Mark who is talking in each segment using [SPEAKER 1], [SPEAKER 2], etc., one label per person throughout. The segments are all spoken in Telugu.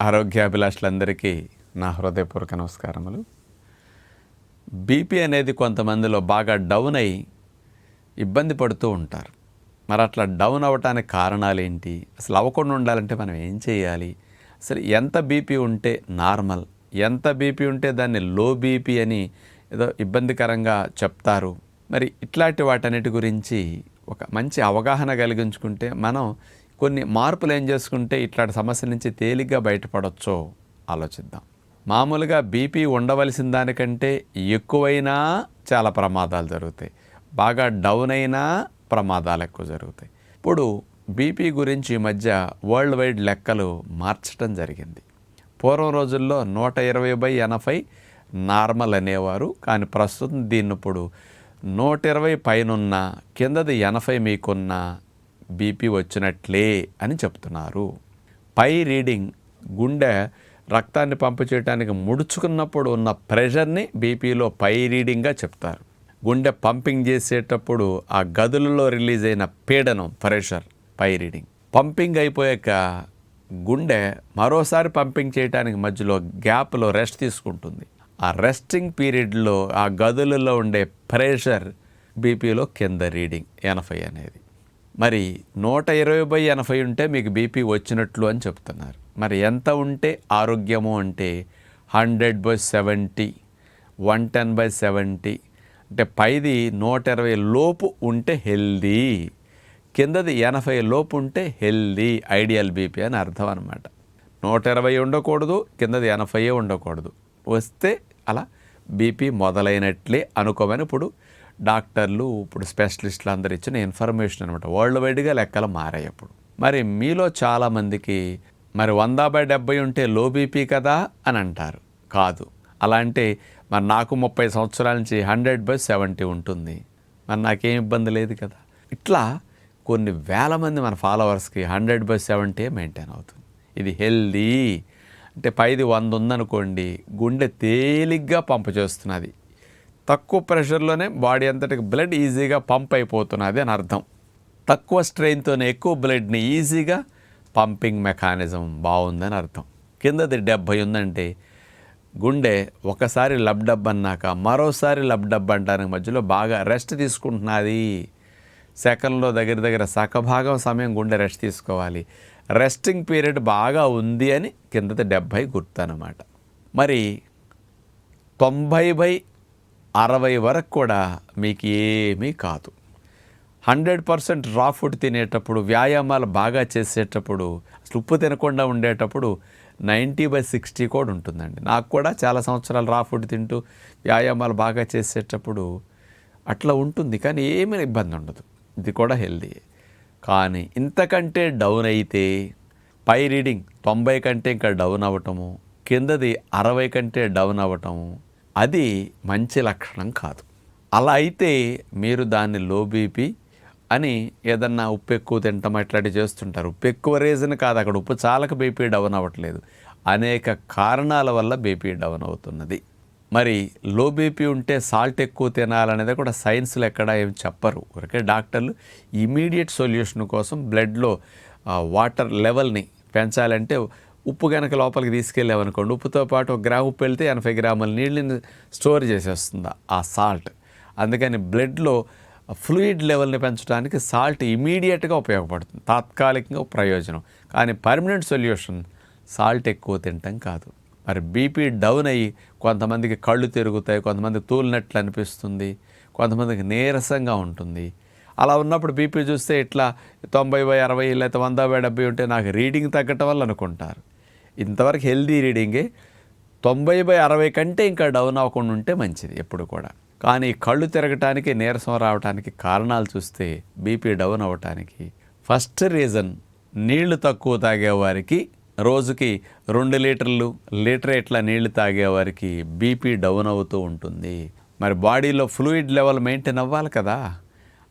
[SPEAKER 1] ఆరోగ్యాభిలాషులందరికీ నా హృదయపూర్వక నమస్కారములు. బీపీ అనేది కొంతమందిలో బాగా డౌన్ అయి ఇబ్బంది పడుతూ ఉంటారు. మరి అట్లా డౌన్ అవ్వటానికి కారణాలు ఏంటి? అసలు అవ్వకుండా ఉండాలంటే మనం ఏం చేయాలి? అసలు ఎంత బీపీ ఉంటే నార్మల్ ఎంత బీపీ ఉంటే దాన్ని లో బీపీ అని ఏదో ఇబ్బందికరంగా చెప్తారు. మరి ఇట్లాంటి వాటన్నిటి గురించి ఒక మంచి అవగాహన కలిగించుకుంటే మనం కొన్ని మార్పులు ఏం చేసుకుంటే ఇట్లాంటి సమస్యల నుంచి తేలిగ్గా బయటపడవచ్చో ఆలోచిద్దాం. మామూలుగా బీపీ ఉండవలసిన దానికంటే ఎక్కువైనా చాలా ప్రమాదాలు జరుగుతాయి. బాగా డౌన్ అయినా ప్రమాదాలు ఎక్కువ జరుగుతాయి. ఇప్పుడు బీపీ గురించి ఈ మధ్య వరల్డ్ వైడ్ లెక్కలు మార్చడం జరిగింది. పూర్వం రోజుల్లో నూట ఇరవై బై ఎనభై నార్మల్ అనేవారు కానీ ప్రస్తుతం దీన్ని ఇప్పుడు నూట ఇరవై పైనున్న కిందది ఎనభై మీకున్న బీపీ వచ్చినట్లే అని చెప్తున్నారు. పై రీడింగ్ గుండె రక్తాన్ని పంపు చేయడానికి ముడుచుకున్నప్పుడు ఉన్న ప్రెషర్ని బీపీలో పై రీడింగ్గా చెప్తారు. గుండె పంపింగ్ చేసేటప్పుడు ఆ గదులలో రిలీజ్ అయిన పీడనం ప్రెషర్ పై రీడింగ్. పంపింగ్ అయిపోయాక గుండె మరోసారి పంపింగ్ చేయడానికి మధ్యలో గ్యాప్లో రెస్ట్ తీసుకుంటుంది. ఆ రెస్టింగ్ పీరియడ్లో ఆ గదులలో ఉండే ప్రెషర్ బీపీలో కింద రీడింగ్ ఎనభై అనేది. మరి నూట ఇరవై బై ఎనభై ఉంటే మీకు బీపీ వచ్చినట్లు అని చెప్తున్నారు. మరి ఎంత ఉంటే ఆరోగ్యము అంటే hundred by seventy one ten by seventy అంటే పైది నూట ఇరవై లోపు ఉంటే హెల్దీ కిందది ఎనభై లోపు ఉంటే హెల్దీ ఐడియల్ బీపీ అని అర్థం అనమాట నూట ఇరవై ఉండకూడదు కిందది ఎనభై ఉండకూడదు. వస్తే అలా బీపీ మొదలైనట్లే అనుకోమని ఇప్పుడు డాక్టర్లు ఇప్పుడు స్పెషలిస్టులు అందరు ఇచ్చిన ఇన్ఫర్మేషన్ అనమాట వరల్డ్ వైడ్గా లెక్కలు మారాయి అప్పుడు. మరి మీలో చాలామందికి మరి వంద బై డెబ్బై ఉంటే లో బీపీ కదా అని అంటారు. కాదు. అలా అంటే మరి నాకు ముప్పై సంవత్సరాల నుంచి హండ్రెడ్ బై సెవెంటీ ఉంటుంది. మరి నాకేం ఇబ్బంది లేదు కదా. ఇట్లా కొన్ని వేల మంది మన ఫాలోవర్స్కి హండ్రెడ్ బై సెవెంటీ మెయింటైన్ అవుతుంది. ఇది హెల్దీ. అంటే పైది వంద ఉందనుకోండి గుండె తేలిగ్గా పంపు చేస్తున్నది తక్కువ ప్రెషర్లోనే బాడీ అంతటికి బ్లడ్ ఈజీగా పంప్ అయిపోతున్నది అని అర్థం. తక్కువ స్ట్రెయిన్తోనే ఎక్కువ బ్లడ్ని ఈజీగా పంపింగ్ మెకానిజం బాగుందని అర్థం. కిందది డెబ్భై ఉందంటే గుండె ఒకసారి లబ్డబ్ అన్నాక మరోసారి లబ్డబ్ అంటానికి మధ్యలో బాగా రెస్ట్ తీసుకుంటున్నది. సెకండ్లో దగ్గర దగ్గర సగభాగం సమయం గుండె రెస్ట్ తీసుకోవాలి. రెస్టింగ్ పీరియడ్ బాగా ఉంది అని కిందది డెబ్భై గుర్తు అనమాట మరి తొంభై బై అరవై వరకు కూడా మీకు ఏమీ కాదు. హండ్రెడ్ పర్సెంట్ రా ఫుడ్ తినేటప్పుడు వ్యాయామాలు బాగా చేసేటప్పుడు అసలు ఉప్పు తినకుండా ఉండేటప్పుడు నైంటీ బై సిక్స్టీ కూడా ఉంటుందండి. నాకు కూడా చాలా సంవత్సరాలు రా ఫుడ్ తింటూ వ్యాయామాలు బాగా చేసేటప్పుడు అట్లా ఉంటుంది కానీ ఏమీ ఇబ్బంది ఉండదు. ఇది కూడా హెల్దీ. కానీ ఇంతకంటే డౌన్ అయితే పై రీడింగ్ తొంభై కంటే ఇంకా డౌన్ అవ్వటము కిందది అరవై కంటే డౌన్ అవ్వటము అది మంచి లక్షణం కాదు. అలా అయితే మీరు దాన్ని లో బీపీ అని ఏదన్నా ఉప్పు ఎక్కువ తింటాం ఇట్లాంటివి చేస్తుంటారు. ఉప్పు ఎక్కువ రీజన్ కాదు అక్కడ ఉప్పు చాలక బీపీ డౌన్ అవ్వట్లేదు. అనేక కారణాల వల్ల బీపీ డౌన్ అవుతున్నది. మరి లో బీపీ ఉంటే సాల్ట్ ఎక్కువ తినాలనేది కూడా సైన్స్లు ఎక్కడ ఏం చెప్పరు. ఊరికే డాక్టర్లు ఇమీడియట్ సొల్యూషన్ కోసం బ్లడ్లో వాటర్ లెవెల్ని పెంచాలంటే ఉప్పు కనుక లోపలికి తీసుకెళ్ళామనుకోండి ఉప్పుతో పాటు ఒక గ్రాము ఉప్పు వెళ్తే ఎనభై గ్రాముల నీళ్ళని స్టోర్ చేసేస్తుంది ఆ సాల్ట్. అందుకని బ్లడ్లో ఫ్లూయిడ్ లెవెల్ని పెంచడానికి సాల్ట్ ఇమీడియట్గా ఉపయోగపడుతుంది. తాత్కాలికంగా ప్రయోజనం. కానీ పర్మనెంట్ సొల్యూషన్ సాల్ట్ ఎక్కువ తినటం కాదు. మరి బీపీ డౌన్ అయ్యి కొంతమందికి కళ్ళు తిరుగుతాయి కొంతమంది తూలినట్లు అనిపిస్తుంది కొంతమందికి నీరసంగా ఉంటుంది. అలా ఉన్నప్పుడు బీపీ చూస్తే ఇట్లా తొంభై బై అరవై లేకపోతే వంద బై డెబ్బై ఉంటే నాకు రీడింగ్ తగ్గటం వల్ల అనుకుంటారు. ఇంతవరకు హెల్దీ రీడింగే తొంభై బై అరవై కంటే ఇంకా డౌన్ అవ్వకుండా ఉంటే మంచిది ఎప్పుడు కూడా. కానీ కళ్ళు తిరగటానికి నీరసం రావడానికి కారణాలు చూస్తే బీపీ డౌన్ అవ్వటానికి ఫస్ట్ రీజన్ నీళ్ళు తక్కువ తాగేవారికి రోజుకి రెండు లీటర్లు లీటర్ ఇట్లా నీళ్ళు తాగేవారికి బీపీ డౌన్ అవుతూ ఉంటుంది. మరి బాడీలో ఫ్లూయిడ్ లెవెల్ మెయింటైన్ అవ్వాలి కదా.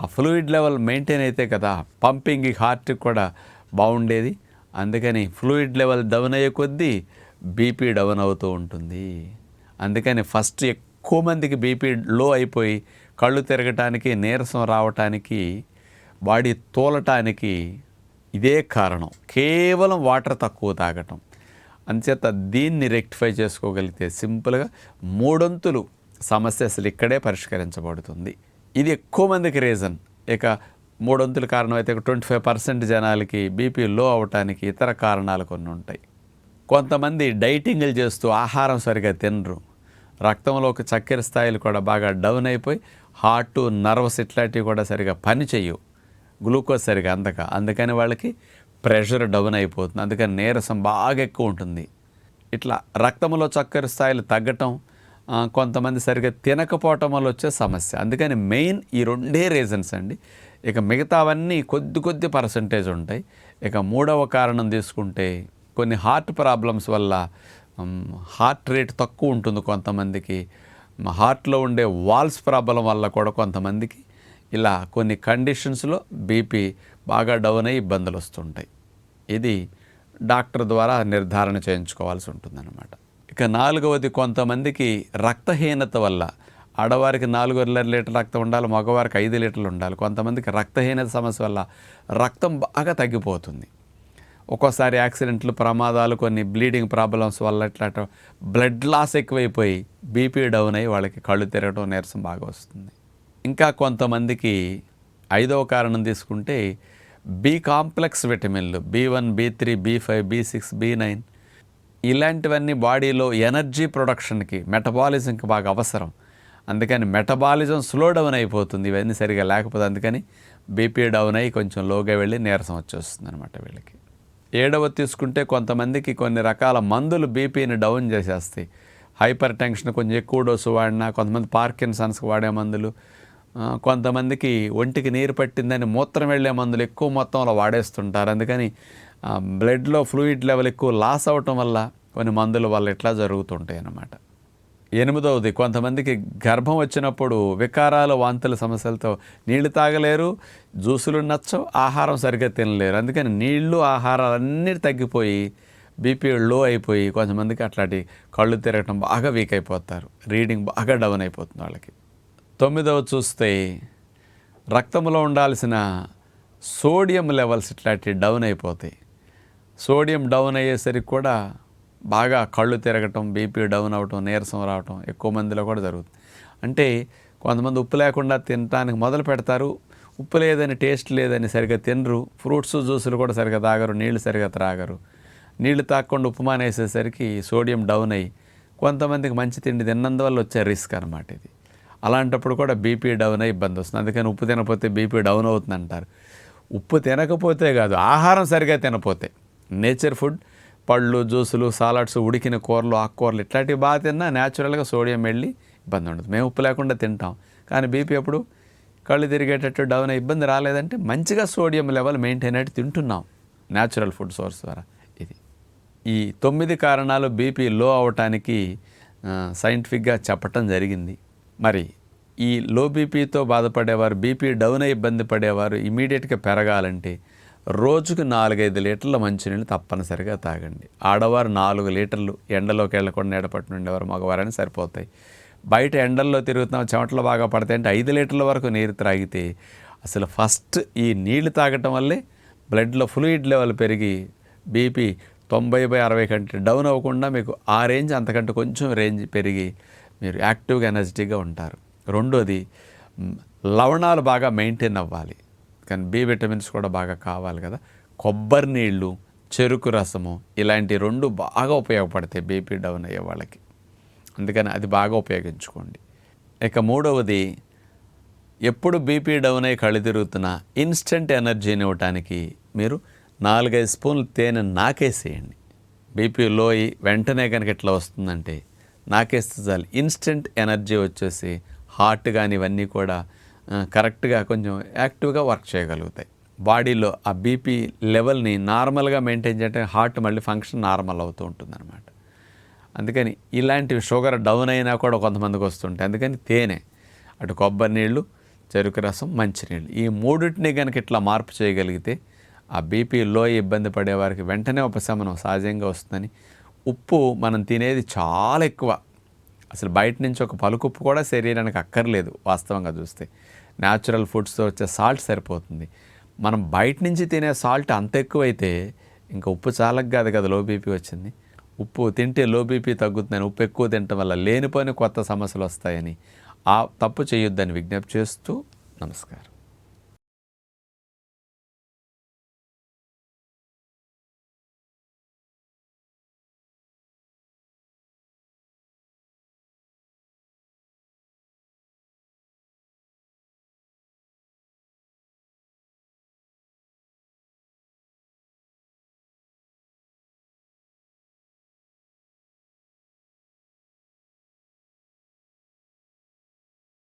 [SPEAKER 1] ఆ ఫ్లూయిడ్ లెవెల్ మెయింటైన్ అయితే కదా పంపింగ్ హార్ట్కి కూడా బాగుండేది. అందుకని ఫ్లూయిడ్ లెవెల్ డౌన్ అయ్యే కొద్దీ బీపీ డౌన్ అవుతూ ఉంటుంది. అందుకని ఫస్ట్ ఎక్కువ మందికి బీపీ లో అయిపోయి కళ్ళు తిరగటానికి నీరసం రావటానికి బాడీ తోలటానికి ఇదే కారణం. కేవలం వాటర్ తక్కువ తాగటం. అంచేత దీన్ని రెక్టిఫై చేసుకోగలిగితే సింపుల్గా మూడొంతులు సమస్య అసలు ఇక్కడే పరిష్కరించబడుతుంది. ఇది ఎక్కువ మందికి రీజన్. ఇక మూడొంతుల కారణం అయితే ట్వంటీ ఫైవ్ పర్సెంట్ జనాలకి బీపీ లో అవటానికి ఇతర కారణాలు కొన్ని ఉంటాయి. కొంతమంది డైటింగ్లు చేస్తూ ఆహారం సరిగా తినరు. రక్తంలోకి చక్కెర స్థాయిలు కూడా బాగా డౌన్ అయిపోయి హార్ట్ నర్వస్ ఇట్లాంటివి కూడా సరిగా పని చేయవు గ్లూకోజ్ సరిగా అందక. అందుకని వాళ్ళకి ప్రెషర్ డౌన్ అయిపోతుంది. అందుకని నీరసం బాగా ఎక్కువ ఉంటుంది. ఇట్లా రక్తంలో చక్కెర స్థాయిలు తగ్గటం కొంతమంది సరిగ్గా తినకపోవటం వల్ల వచ్చే సమస్య. అందుకని మెయిన్ ఈ రెండే రీజన్స్ అండి. ఇక మిగతావన్నీ కొద్ది కొద్ది పర్సంటేజ్ ఉంటాయి. ఇక మూడవ కారణం తీసుకుంటే కొన్ని హార్ట్ ప్రాబ్లమ్స్ వల్ల హార్ట్ రేట్ తక్కువ ఉంటుంది కొంతమందికి. హార్ట్లో ఉండే వాల్స్ ప్రాబ్లం వల్ల కూడా కొంతమందికి ఇలా కొన్ని కండిషన్స్లో బీపీ బాగా డౌన్ అయ్యి ఇబ్బందులు వస్తుంటాయి. ఇది డాక్టర్ ద్వారా నిర్ధారణ చేయించుకోవాల్సి ఉంటుందన్నమాట. ఇక నాలుగవది కొంతమందికి రక్తహీనత వల్ల ఆడవారికి నాలుగు లీటర్ రక్తం ఉండాలి మగవారికి ఐదు లీటర్లు ఉండాలి. కొంతమందికి రక్తహీనత సమస్య వల్ల రక్తం బాగా తగ్గిపోతుంది. ఒక్కోసారి యాక్సిడెంట్లు ప్రమాదాలు కొన్ని బ్లీడింగ్ ప్రాబ్లమ్స్ వల్ల ఇట్లా బ్లడ్ లాస్ ఎక్కువైపోయి బీపీ డౌన్ అయ్యి వాళ్ళకి కళ్ళు తిరగడం నీరసం బాగా వస్తుంది. ఇంకా కొంతమందికి ఐదవ కారణం తీసుకుంటే బి కాంప్లెక్స్ విటమిన్లు B one B three B five B six B nine. ఇలాంటివన్నీ బాడీలో ఎనర్జీ ప్రొడక్షన్కి మెటబాలిజంకి బాగా అవసరం. అందుకని మెటబాలిజం స్లో డౌన్ అయిపోతుంది ఇవన్నీ సరిగా లేకపోతే అందుకని బీపీ డౌన్ అయ్యి కొంచెం లోగా వెళ్ళి నీరసం వచ్చేస్తుంది అనమాట వీళ్ళకి. ఏడవ తీసుకుంటే కొంతమందికి కొన్ని రకాల మందులు బీపీని డౌన్ చేసేస్తాయి. హైపర్ టెన్షన్ కొంచెం ఎక్కువ డోసు వాడినా కొంతమంది పార్కిన్సన్స్కి వాడే మందులు కొంతమందికి ఒంటికి నీరు పట్టిందని మూత్రం వెళ్ళే మందులు ఎక్కువ మొత్తంలో వాడేస్తుంటారు. అందుకని బ్లడ్లో ఫ్లూయిడ్ లెవెల్ ఎక్కువ లాస్ అవటం వల్ల కొన్ని మందుల వల్ల ఇట్లా జరుగుతుంటాయి అన్నమాట ఎనిమిదవది. కొంతమందికి గర్భం వచ్చినప్పుడు వికారాలు వాంతుల సమస్యలతో నీళ్ళు తాగలేరు జ్యూసులు నచ్చవు ఆహారం సరిగ్గా తినలేరు. అందుకని నీళ్ళు ఆహారాలు అన్నీ తగ్గిపోయి బీపీ లో అయిపోయి కొంతమందికి అట్లాంటి కళ్ళు తిరగటం బాగా వీక్ అయిపోతారు. రీడింగ్ బాగా డౌన్ అయిపోతుంది వాళ్ళకి. తొమ్మిదవ చూస్తే రక్తంలో ఉండాల్సిన సోడియం లెవెల్స్ ఇట్లాంటివి డౌన్ అయిపోతాయి. సోడియం డౌన్ అయ్యేసరికి కూడా బాగా కళ్ళు తిరగటం బీపీ డౌన్ అవటం నీరసం రావటం ఎక్కువ మందిలో కూడా జరుగుతుంది. అంటే కొంతమంది ఉప్పు లేకుండా తినటానికి మొదలు పెడతారు. ఉప్పు లేదని టేస్ట్ లేదని సరిగ్గా తినరు. ఫ్రూట్స్ జ్యూసులు కూడా సరిగా తాగరు. నీళ్ళు సరిగా త్రాగరు. నీళ్ళు తాగకుండా ఉప్పు మానేసేసరికి సోడియం డౌన్ అయ్యి కొంతమందికి మంచి తిండి తిన్నందువల్ల వచ్చే రిస్క్ అనమాట ఇది. అలాంటప్పుడు కూడా బీపీ డౌన్ అయ్యి ఇబ్బంది వస్తుంది. అందుకని ఉప్పు తినకపోతే బీపీ డౌన్ అవుతుంది అంటారు ఉప్పు తినకపోతే కాదు ఆహారం సరిగా తినపోతే నేచర్ ఫుడ్ పళ్ళు జ్యూసులు సాలడ్స్ ఉడికిన కూరలు ఆకుకూరలు ఇట్లాంటివి బాగా తిన్నా న్యాచురల్గా సోడియం వెళ్ళి ఇబ్బంది ఉండదు. మేము ఉప్పు లేకుండా తింటాం. కానీ బీపీ ఎప్పుడు కళ్ళు తిరిగేటట్టు డౌన్ ఇబ్బంది రాలేదంటే మంచిగా సోడియం లెవెల్ మెయింటైన్ అయ్యి తింటున్నాం న్యాచురల్ ఫుడ్ సోర్స్ ద్వారా. ఇది. ఈ తొమ్మిది కారణాలు బీపీ లో అవటానికి సైంటిఫిక్గా చెప్పటం జరిగింది. మరి ఈ లో బీపీతో బాధపడేవారు బీపీ డౌన్ అయి ఇబ్బంది పడేవారు ఇమీడియట్గా పెరగాలంటే రోజుకు నాలుగైదు లీటర్ల మంచినీళ్ళు తప్పనిసరిగా తాగండి. ఆడవారు నాలుగు లీటర్లు ఎండలోకి వెళ్ళకుండా నీడపట్టు ఉండేవారు మగవారని సరిపోతాయి. బయట ఎండల్లో తిరుగుతున్నాం చెమటలు బాగా పడతాయి అంటే ఐదు లీటర్ల వరకు నీరు త్రాగితే అసలు ఫస్ట్ ఈ నీళ్ళు తాగటం వల్లే బ్లడ్లో ఫ్లూయిడ్ లెవెల్ పెరిగి బీపీ తొంభై బై అరవై కంటే డౌన్ అవ్వకుండా మీకు ఆ రేంజ్ అంతకంటే కొంచెం రేంజ్ పెరిగి మీరు యాక్టివ్గా ఎనర్జెటిక్గా ఉంటారు. రెండోది లవణాలు బాగా మెయింటైన్ అవ్వాలి. కానీ బి విటమిన్స్ కూడా బాగా కావాలి కదా. కొబ్బరి నీళ్ళు చెరుకు రసము ఇలాంటి రెండు బాగా ఉపయోగపడతాయి బీపీ డౌన్ అయ్యే వాళ్ళకి. అందుకని అది బాగా ఉపయోగించుకోండి. ఇక మూడవది ఎప్పుడు బీపీ డౌన్ అయ్యి కళ్ళు తిరుగుతున్నా ఇన్స్టెంట్ ఎనర్జీని ఇవ్వటానికి మీరు నాలుగైదు స్పూన్లు తేనె నాకేసేయండి. బీపీ లో అయ్యి వెంటనే కనుక ఇట్లా వస్తుందంటే నాకేస్తే చాలు. ఇన్స్టెంట్ ఎనర్జీ వచ్చేసి హార్ట్ కానీ ఇవన్నీ కూడా కరెక్ట్గా కొంచెం యాక్టివ్గా వర్క్ చేయగలుగుతాయి. బాడీలో ఆ బీపీ లెవెల్ని నార్మల్గా మెయింటైన్ చేయడం హార్ట్ మళ్ళీ ఫంక్షన్ నార్మల్ అవుతూ ఉంటుందన్నమాట. అందుకని ఇలాంటివి షుగర్ డౌన్ అయినా కూడా కొంతమందికి వస్తుంటాయి. అందుకని తేనె అటు కొబ్బరి నీళ్ళు చెరుకు రసం మంచినీళ్ళు ఈ మూడింటిని కనుక ఇట్లా మార్పు చేయగలిగితే ఆ బీపీ లో ఇబ్బంది పడే వారికి వెంటనే ఉపశమనం సహజంగా వస్తుందని ఉప్పు మనం తినేది చాలా ఎక్కువ. అసలు బయట నుంచి ఒక పలుకుప్పు కూడా శరీరానికి అక్కర్లేదు వాస్తవంగా చూస్తే. న్యాచురల్ ఫుడ్స్తో వచ్చే సాల్ట్ సరిపోతుంది. మనం బయట నుంచి తినే సాల్ట్ అంత ఎక్కువైతే ఇంకా ఉప్పు చాలక కాదు కదా లో బీపీ వచ్చింది. ఉప్పు తింటే లో బీపీ తగ్గుతుందని ఉప్పు ఎక్కువ తినటం వల్ల లేనిపోయిన కొత్త సమస్యలు వస్తాయని ఆ తప్పు చేయొద్దని విజ్ఞప్తి చేస్తూ నమస్కారం.